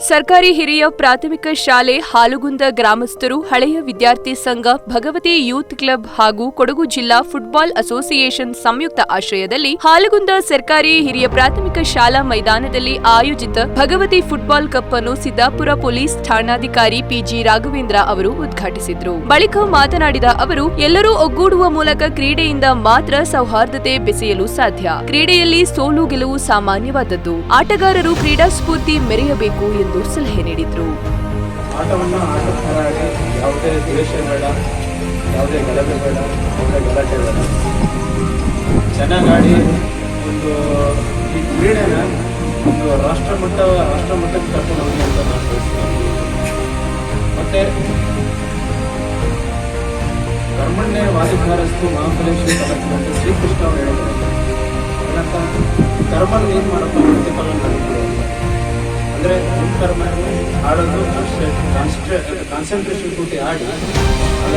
ಸರ್ಕಾರಿ ಹಿರಿಯ ಪ್ರಾಥಮಿಕ ಶಾಲೆ ಹಾಲುಗುಂದ ಗ್ರಾಮಸ್ಥರು ಹಳೆಯ ವಿದ್ಯಾರ್ಥಿ ಸಂಘ, ಭಗವತಿ ಯೂತ್ ಕ್ಲಬ್ ಹಾಗೂ ಕೊಡಗು ಜಿಲ್ಲಾ ಫುಟ್ಬಾಲ್ ಅಸೋಸಿಯೇಷನ್ ಸಂಯುಕ್ತ ಆಶ್ರಯದಲ್ಲಿ ಹಾಲುಗುಂದ ಸರ್ಕಾರಿ ಹಿರಿಯ ಪ್ರಾಥಮಿಕ ಶಾಲಾ ಮೈದಾನದಲ್ಲಿ ಆಯೋಜಿತ ಭಗವತಿ ಫುಟ್ಬಾಲ್ ಕಪ್ ಅನ್ನು ಸಿದ್ದಾಪುರ ಪೊಲೀಸ್ ಠಾಣಾಧಿಕಾರಿ ಪಿಜಿ ರಾಘವೇಂದ್ರ ಅವರು ಉದ್ಘಾಟಿಸಿದರು. ಬಳಿಕ ಮಾತನಾಡಿದ ಅವರು, ಎಲ್ಲರೂ ಒಗ್ಗೂಡುವ ಮೂಲಕ ಕ್ರೀಡೆಯಿಂದ ಮಾತ್ರ ಸೌಹಾರ್ದತೆ ಬೆಸೆಯಲು ಸಾಧ್ಯ. ಕ್ರೀಡೆಯಲ್ಲಿ ಸೋಲು ಗೆಲುವು ಸಾಮಾನ್ಯವಾದದ್ದು. ಆಟಗಾರರು ಕ್ರೀಡಾ ಸ್ಫೂರ್ತಿ ಮೆರೆಯಬೇಕು ಎಂದು ಸಲಹೆ ನೀಡಿದ್ರು. ಆಟವನ್ನು ಆಟಕ್ಕೆ ಯಾವುದೇ ದ್ವೇಷ ಬೇಡ ಯಾವುದೇ ಗಲಭೆ ಬೇಡ ಯಾವುದೇ ಗಲಾಟೆ ಬೇಡ ಚೆನ್ನಾಗಿ ಆಡಿ ಒಂದು ಈ ಕ್ರೀಡೆನ ಒಂದು ರಾಷ್ಟ್ರ ಮಟ್ಟ ರಾಷ್ಟ್ರ ಮಟ್ಟಕ್ಕೆ ಕರ್ಕೊಂಡು ಹೋಗಿ ಅಂತ ನಾನು ಬಯಸ್ತೀನಿ. ಮತ್ತೆ ಕರ್ಮಣ್ಯ ವಾದಿಕಾರಸ್ತು ಮಹಾಫಲೇಶ್ವರ ಕಲಕ್ಕು ಅಂತ ಶ್ರೀಕೃಷ್ಣ ಅವರು ಹೇಳಿದ್ದಾರೆ. ಏನಂತ ಏನ್ ಏನು ಮಾಡಪ್ಪ? ಪ್ರತಿಫಲ ನನಗೆ ಅಂತ. ಅಂದ್ರೆ ನಿಮ್ಮ ಕರ್ಮ ಆಡೋದು ಕಾನ್ಸಂಟ್ರೇಷನ್ ಕೊಟ್ಟು ಆಡಿ ಅದ